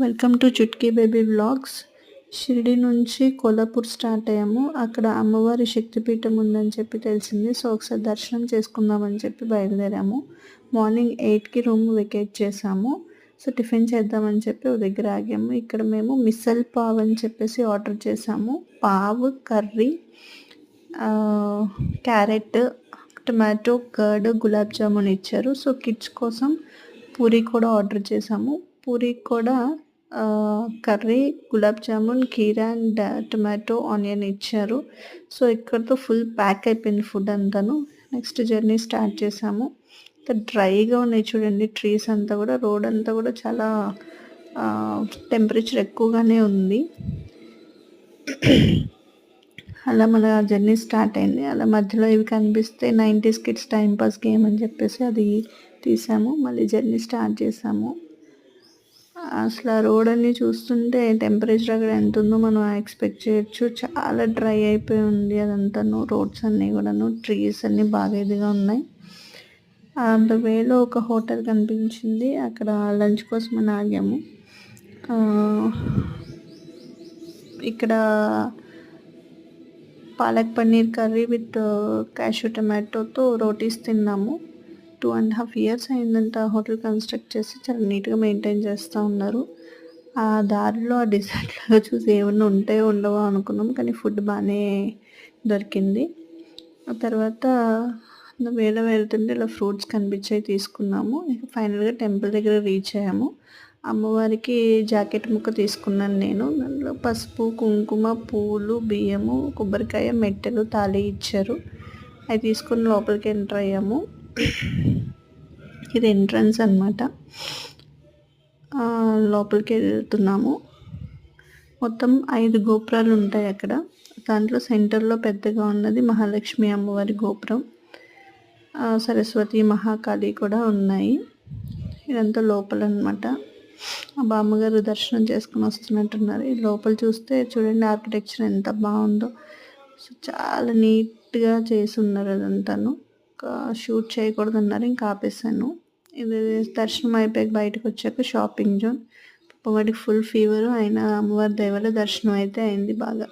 Welcome to Chutki baby vlogs Shirdi నుంచి Kolhapur start అయ్యాము. అక్కడ అమ్మవారి శక్తిపీఠం ఉందని చెప్పి తెలిసింది. సో ఒకసారి దర్శనం చేసుకుందామని చెప్పి బయలుదేరాము. మార్నింగ్ ఎయిట్కి రూమ్ వెకేట్ చేసాము సో టిఫిన్ చేద్దామని చెప్పి ఒక దగ్గర ఆగాము. ఇక్కడ మేము మిసల్ పావ్ అని చెప్పేసి ఆర్డర్ చేసాము పావు curry carrot tomato curd gulab jamun ఇచ్చారు. సో కిడ్స్ కోసం పూరి కూడా ఆర్డర్ చేసాము పూరి కూడా కర్రీ గులాబ్ జామున్ కీరా అండ్ టొమాటో ఆనియన్ ఇచ్చారు. సో ఇక్కడతో ఫుల్ ప్యాక్ అయిపోయింది ఫుడ్ అంతాను. నెక్స్ట్ జర్నీ స్టార్ట్ చేసాము. డ్రైగా ఉన్నాయి చూడండి ట్రీస్ అంతా కూడా. రోడ్ అంతా కూడా చాలా టెంపరేచర్ ఎక్కువగానే ఉంది. అలా మన జర్నీ స్టార్ట్ అయింది. అలా మధ్యలో ఇవి కనిపిస్తే నైంటీస్ కిడ్స్ టైంపాస్ గేమ్ అని చెప్పేసి అది తీసాము. మళ్ళీ జర్నీ స్టార్ట్ చేసాము. అసలు ఆ రోడ్ అన్ని చూస్తుంటే టెంపరేచర్ అక్కడ ఎంత ఉందో మనం ఎక్స్పెక్ట్ చేయొచ్చు. చాలా డ్రై అయిపోయి ఉంది అదంతాను. రోడ్స్ అన్నీ కూడాను ట్రీస్ అన్నీ బాగా ఇదిగా ఉన్నాయి. అంత వేలో ఒక హోటల్ కనిపించింది. అక్కడ లంచ్ కోసం అని ఆగాము ఇక్కడ palak paneer curry with cashew టమాటోతో rotis తిన్నాము. టూ అండ్ హాఫ్ ఇయర్స్ అయిందంట హోటల్ కన్స్ట్రక్ట్ చేసి. చాలా నీట్గా మెయింటైన్ చేస్తూ ఉన్నారు. ఆ దారిలో ఆ డిజర్ట్లో చూసి ఏమన్నా ఉంటాయో ఉండవో అనుకున్నాం. కానీ ఫుడ్ బాగానే దొరికింది. ఆ తర్వాత వేళ వెళ్తుంటే ఇలా ఫ్రూట్స్ కనిపించాయి తీసుకున్నాము. ఇక ఫైనల్గా టెంపుల్ దగ్గర రీచ్ అయ్యాము. అమ్మవారికి జాకెట్ ముక్క తీసుకున్నాను నేను. దాంట్లో పసుపు కుంకుమ పూలు బియ్యము కొబ్బరికాయ మెట్టెలు తాళి ఇచ్చారు. అవి తీసుకుని లోపలికి ఎంటర్ అయ్యాము. ఇది ఎంట్రన్స్ అనమాట లోపలికి వెళ్తున్నాము. మొత్తం ఐదు గోపురాలు ఉంటాయి అక్కడ. దాంట్లో సెంటర్లో పెద్దగా ఉన్నది మహాలక్ష్మి అమ్మవారి గోపురం. సరస్వతి మహాకాళి కూడా ఉన్నాయి. ఇదంతా లోపల అనమాట ఆ బామ్మగారు దర్శనం చేసుకుని వస్తున్నట్టున్నారు. ఈ లోపల చూస్తే చూడండి ఆర్కిటెక్చర్ ఎంత బాగుందో. సో చాలా నీట్గా చేసి ఉన్నారు అదంతాను. షూట్ చేయకూడదు అన్నారు ఇంకా ఆపేసాను ఇది దర్శనం అయిపోయాక బయటకు వచ్చాక షాపింగ్ జోన్. వాడికి ఫుల్ ఫీవర్ అయినా అమ్మవారి దయవల్ల దర్శనం అయితే అయింది బాగా.